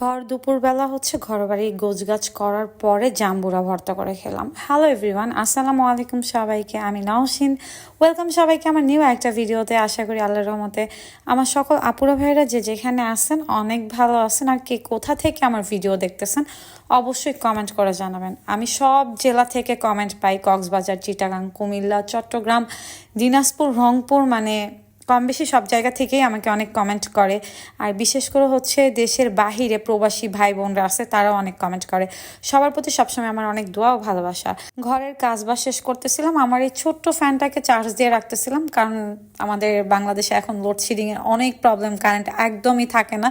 ভর দুপুরবেলা হচ্ছে ঘরবাড়ি গোছগাছ করার পরে জাম্বুরা ভর্তা করে খেলাম। হ্যালো এভরিওয়ান আসসালামু আলাইকুম সবাইকে, আমি নওশিন। ওয়েলকাম সবাইকে আমার নিউ একটা ভিডিওতে। আশা করি আল্লাহর রহমতে আমার সকল আপুরা ভাইরা যে যেখানে আছেন অনেক ভালো আছেন। আর কে কোথা থেকে আমার ভিডিও দেখতেছেন অবশ্যই কমেন্ট করে জানাবেন। আমি সব জেলা থেকে কমেন্ট পাই। কক্সবাজার, চিটাগাং, কুমিল্লা, চট্টগ্রাম, দিনাজপুর, রংপুর মানে কম বেশি সব জায়গা থেকেই আমাকে অনেক কমেন্ট করে। আর বিশেষ করে হচ্ছে দেশের বাহিরে প্রবাসী ভাই বোনরা আছে, তারাও অনেক কমেন্ট করে। সবার প্রতি সবসময় আমার অনেক দোয়া ও ভালোবাসা। ঘরের কাজ বাজ শেষ করতেছিলাম, আমার এই ছোট্ট ফ্যানটাকে চার্জ দিয়ে রাখতেছিলাম, কারণ আমাদের বাংলাদেশে এখন লোডশেডিংয়ের অনেক প্রবলেম কারেন্ট একদমই থাকে না,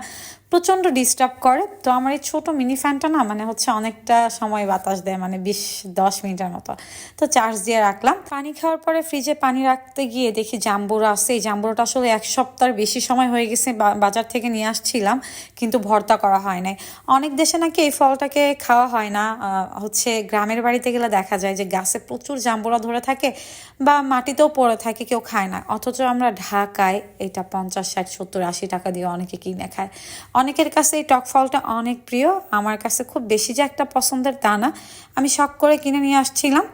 প্রচণ্ড ডিস্টার্ব করে। তো আমার এই ছোটো মিনি ফ্যানটা না মানে হচ্ছে অনেকটা সময় বাতাস দেয় মানে বিশ, দশ মিনিটের মতো। তো চার্জ দিয়ে রাখলাম। পানি খাওয়ার পরে ফ্রিজে পানি রাখতে গিয়ে দেখি জাম্বুরা আছে, এই জাম্বুরাটা আসলে এক সপ্তাহ বেশি সময় হয়ে গেছে বাজার থেকে নিয়ে আসছিলাম, কিন্তু ভর্তা করা হয় নাই। অনেক দেশে নাকি এই ফলটাকে খাওয়া হয় না। হচ্ছে গ্রামের বাড়িতে গেলে দেখা যায় যে গাছে প্রচুর জাম্বুরা ধরে থাকে বা মাটিতেও পড়ে থাকে, কেউ খায় না। অথচ আমরা ঢাকায় এটা পঞ্চাশ, ষাট, সত্তর, আশি টাকা দিয়ে অনেকে কিনে খায়। অনেকের কাছে এই টক ফলটা অনেক প্রিয়। আমার কাছে খুব বেশি যে একটা পছন্দের তা না। আমি শখ করে কিনে নিয়ে আসছিলাম।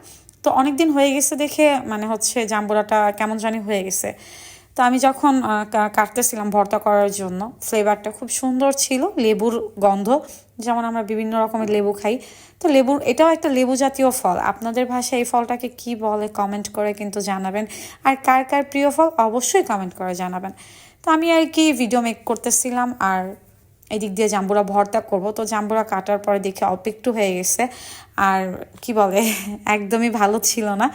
তো অনেক দিন হয়ে গেছে দেখে মানে হচ্ছে জাম্বুরাটা কেমন জানি হয়ে গেছে। তো আমি যখন কাটতেছিলাম ভর্তা করার জন্য, ফ্লেভারটা খুব সুন্দর ছিল, লেবুর গন্ধ, যেমন আমরা বিভিন্ন রকমের লেবু খাই। তো লেবুর, এটাও একটা লেবু জাতীয় ফল। আপনাদের ভাষায় এই ফলটাকে কি বলে কমেন্ট করে কিন্তু জানাবেন। আর কার কার প্রিয় ফল, অবশ্যই কমেন্ট করে জানাবেন। তো আমি আর কি ভিডিও মেক করতেছিলাম, আর এদিক দিয়ে জাম্বুরা ভর্তা করব। তো জাম্বুরা কাটার পরে দেখে অল্প একটু হয়ে গেছে, আর কি বলে, একদমই ভালো ছিল না।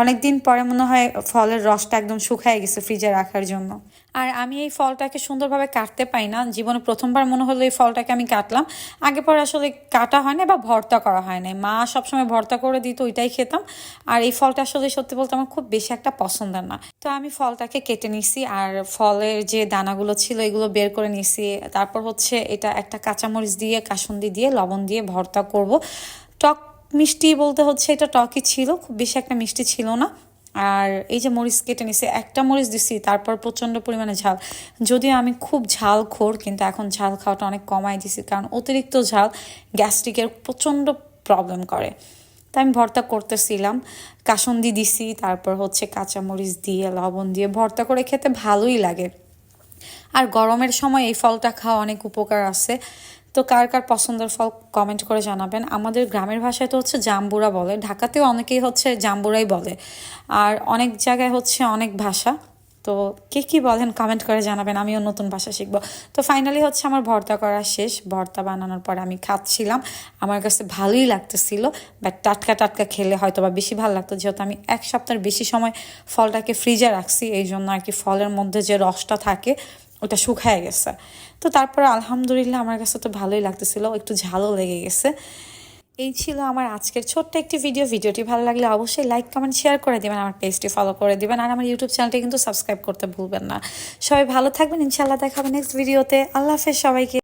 অনেক দিন পরে মনে হয় ফলের রসটা একদম শুকায় গেছে ফ্রিজে রাখার জন্য। আর আমি এই ফলটাকে সুন্দরভাবে কাটতে পাই না। জীবনে প্রথমবার মনে হলো এই ফলটাকে আমি কাটলাম। আগে পরে আসলে কাটা হয় না বা ভর্তা করা হয় না মা সবসময় ভর্তা করে দিত, ওইটাই খেতাম। আর এই ফলটা আসলে সত্যি বলতে আমার খুব বেশি একটা পছন্দের না। তো আমি ফলটাকে কেটে নিছি আর ফলের যে দানাগুলো ছিল এগুলো বের করে নিছি। তারপর হচ্ছে এটা একটা কাঁচামরিচ দিয়ে, কাসুন্দি দিয়ে, লবণ দিয়ে ভর্তা করব। টক মিষ্টি বলতে হচ্ছে এটা টকই ছিল, খুব বেশি একটা মিষ্টি ছিল না। আর এই যে মরিচ কেটে নিছি, একটা মরিচ দিছি, তারপর প্রচণ্ড পরিমাণে ঝাল। যদিও আমি খুব ঝাল খোর, কিন্তু এখন ঝাল খাওয়াটা অনেক কমাই দিছি, কারণ অতিরিক্ত ঝাল গ্যাস্ট্রিকের প্রচণ্ড প্রবলেম করে। তাই আমি ভর্তা করতেছিলাম, কাসন্দি দিছি, তারপর হচ্ছে কাঁচামরিচ দিয়ে, লবণ দিয়ে ভর্তা করে খেতে ভালোই লাগে। আর গরমের সময় এই ফলটা খাওয়া অনেক উপকার আছে। তো কার কার পছন্দের ফল কমেন্ট করে জানাবেন। আমাদের গ্রামের ভাষায় তো হচ্ছে জাম্বুরা বলে, ঢাকাতেও অনেকেই হচ্ছে জাম্বুরাই বলে। আর অনেক জায়গায় হচ্ছে অনেক ভাষা। তো কে কী বলেন কমেন্ট করে জানাবেন, আমিও নতুন ভাষা শিখব। তো ফাইনালি হচ্ছে আমার ভর্তা করা শেষ। ভর্তা বানানোর পর আমি খাচ্ছিলাম। আমার কাছে ভালোই লাগতেছিল বাট টাটকা টাটকা খেলে হয়তো বা বেশি ভালো লাগতো। যেহেতু আমি এক সপ্তাহের বেশি সময় ফলটাকে ফ্রিজে রাখছি এই জন্য আর কি ফলের মধ্যে যে রসটা থাকে ওটা শুকায় গেছে। তো তারপরে আলহামদুলিল্লাহ আমার কাছে তো ভালোই লাগতেছিল, একটু ঝালও লেগে গেছে। এই ছিল আমার আজকের ছোট্ট একটি ভিডিও ভিডিওটি ভালো লাগলে অবশ্যই লাইক কমেন্ট শেয়ার করে দেবেন, আমার পেজটি ফলো করে দেবেন, আর আমার ইউটিউব চ্যানেলটি কিন্তু সাবস্ক্রাইব করতে ভুলবেন না। সবাই ভালো থাকবেন ইনশাল্লাহ দেখাবেন নেক্সট ভিডিওতে আল্লাহ হাফেজ সবাইকে।